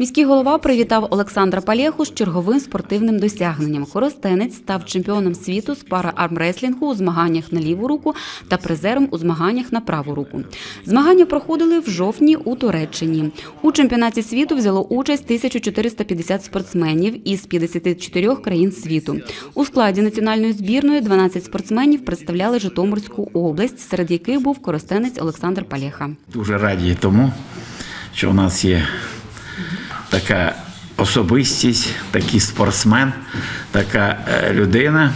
Міський голова привітав Олександра Палєху з черговим спортивним досягненням. Коростенець став чемпіоном світу з пара-армреслінгу у змаганнях на ліву руку та призером у змаганнях на праву руку. Змагання проходили в жовтні у Туреччині. У чемпіонаті світу взяло участь 1450 спортсменів із 54 країн світу. У складі національної збірної 12 спортсменів представляли Житомирську область, серед яких був коростенець Олександр Палєха. Дуже раді тому, що у нас є така особистість, такий спортсмен, така е, людина,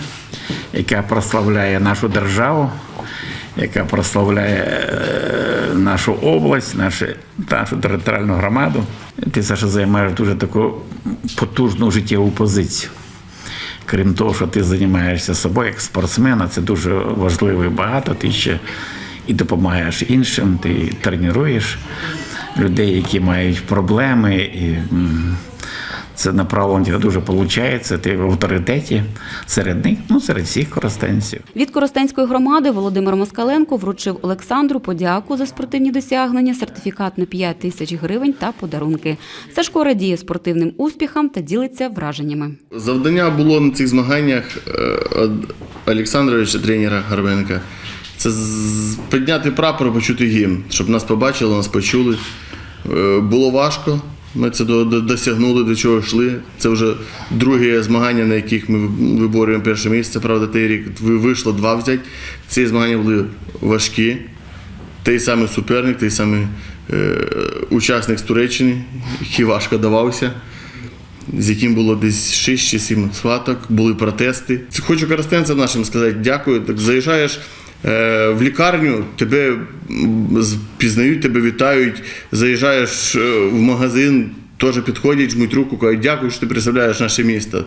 яка прославляє нашу державу, яка прославляє е, нашу область, нашу, нашу територіальну громаду. Ти, Саша, займаєш дуже таку потужну життєву позицію. Крім того, що ти займаєшся собою як спортсмен, а це дуже важливо і багато. Ти ще і допомагаєш іншим, ти тренуєш людей, які мають проблеми. І це тебе дуже виходить. Ти в авторитеті серед них, ну серед всіх коростенців. Від Коростенської громади Володимир Москаленко вручив Олександру подяку за спортивні досягнення, сертифікат на 5 тисяч гривень та подарунки. Сашко радіє спортивним успіхам та ділиться враженнями. Завдання було на цих змаганнях е, Олександровича, тренера Гарбенка. Це підняти прапор, почути гімн, щоб нас побачили, нас почули. Е, Було важко. Ми це до- до- досягнули, до чого йшли. Це вже друге змагання, на яких ми виборюємо перше місце. Правда, той рік вийшло два взяти. Ці змагання були важкі. Той самий суперник, той самий е, учасник з Туреччини, який важко давався з яким було десь 6 чи 7 схваток, були протести. Хочу коростенцям нашим сказати дякую. Так заїжджаєш в лікарню, тебе пізнають, тебе вітають, заїжджаєш е, в магазин, теж підходять, жмуть руку, кажуть, дякую, що ти представляєш наше місто.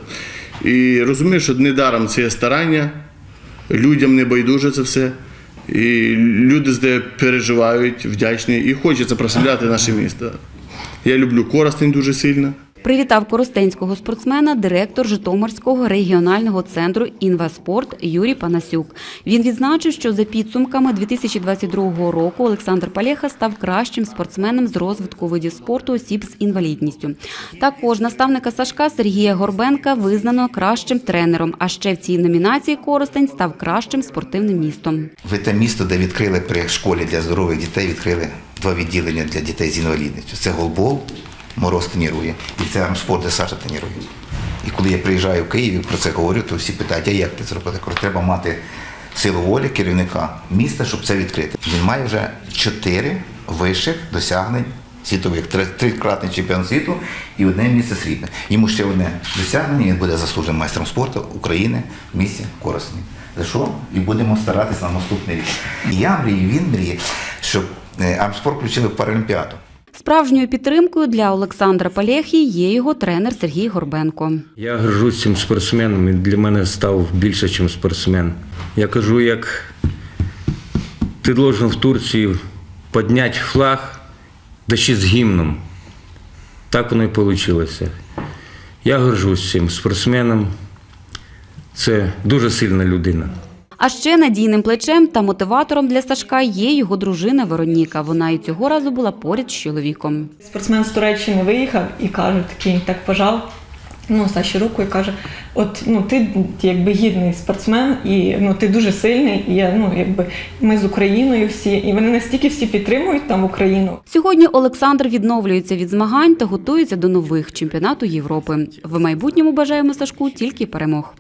І розумієш, що недаром це є старання, людям не байдуже це все. І люди з переживають, вдячні, і хочеться прославляти наше місто. Я люблю Коростень дуже сильно. Привітав коростенського спортсмена директор Житомирського регіонального центру «Інваспорт» Юрій Панасюк. Він відзначив, що за підсумками 2022 року Олександр Палєха став кращим спортсменом з розвитку видів спорту осіб з інвалідністю. Також наставника Сашка Сергія Горбенка визнано кращим тренером. А ще в цій номінації Коростень став кращим спортивним містом. Ви те місто, де відкрили при школі для здорових дітей, відкрили два відділення для дітей з інвалідністю. Це голбол, мороз тренує, і це армспорт, де Саша тренує. І коли я приїжджаю в Київ і про це говорю, то всі питають, а як ти зробити? Кажу, треба мати силу волі керівника міста, щоб це відкрити. Він має вже чотири вищих досягнень світових, трикратний чемпіон світу і одне місце срібне. Йому ще одне досягнення, він буде заслуженим майстром спорту України в місті Коросні. За що? І будемо старатися на наступний рік. І я мрію, він мріє, щоб е, армспорт включили в Паралімпіаду. Справжньою підтримкою для Олександра Палєхи є його тренер Сергій Горбенко. Я горжусь цим спортсменом, він для мене став більше, ніж спортсмен. Я кажу, як ти должен в Турції підняти флаг, да ще з гімном. Так воно і вийшло. Я горжусь цим спортсменом. Це дуже сильна людина. А ще надійним плечем та мотиватором для Сашка є його дружина Вероніка. Вона і цього разу була поряд з чоловіком. Спортсмен з Туреччини виїхав і каже, такий так пожав. Ну, Саші руку і каже: от ну ти якби гідний спортсмен, і ну ти дуже сильний. І я ну якби ми з Україною всі, і вони настільки всі підтримують там Україну. Сьогодні Олександр відновлюється від змагань та готується до нових чемпіонату Європи. В майбутньому бажаємо Сашку тільки перемог.